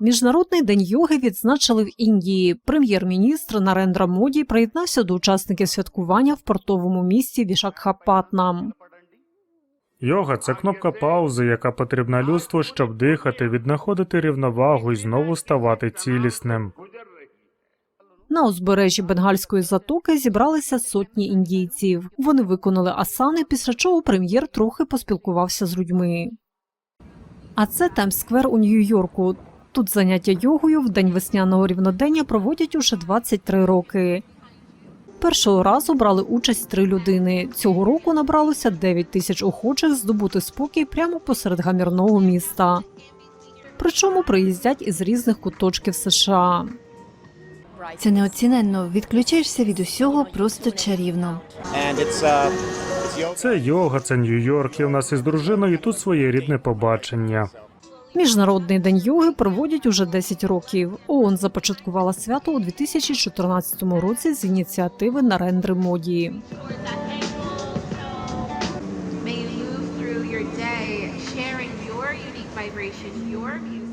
Міжнародний день йоги відзначили в Індії. Прем'єр-міністр Нарендра Моді приєднався до учасників святкування в портовому місті Вішакхапатнам. Йога це кнопка паузи, яка потрібна людству, щоб дихати, віднаходити рівновагу і знову ставати цілісним. На узбережжі Бенгальської затоки зібралися сотні індійців. Вони виконали асани, після чого прем'єр трохи поспілкувався з людьми. А це Таймс-сквер у Нью-Йорку. Тут заняття йогою в день весняного рівнодення проводять уже 23 роки. Першого разу брали участь три людини. Цього року набралося 9 тисяч охочих здобути спокій прямо посеред гамірного міста. Причому приїздять із різних куточків США. Це неоціненно. Відключаєшся від усього просто чарівно. Це йога, це Нью-Йорк, і в нас із дружиною тут своєрідне побачення. Міжнародний день йоги проводять уже 10 років. ООН започаткувала свято у 2014 році з ініціативи Нарендри Моді. May you move through your sharing your unique vibration, your beauty.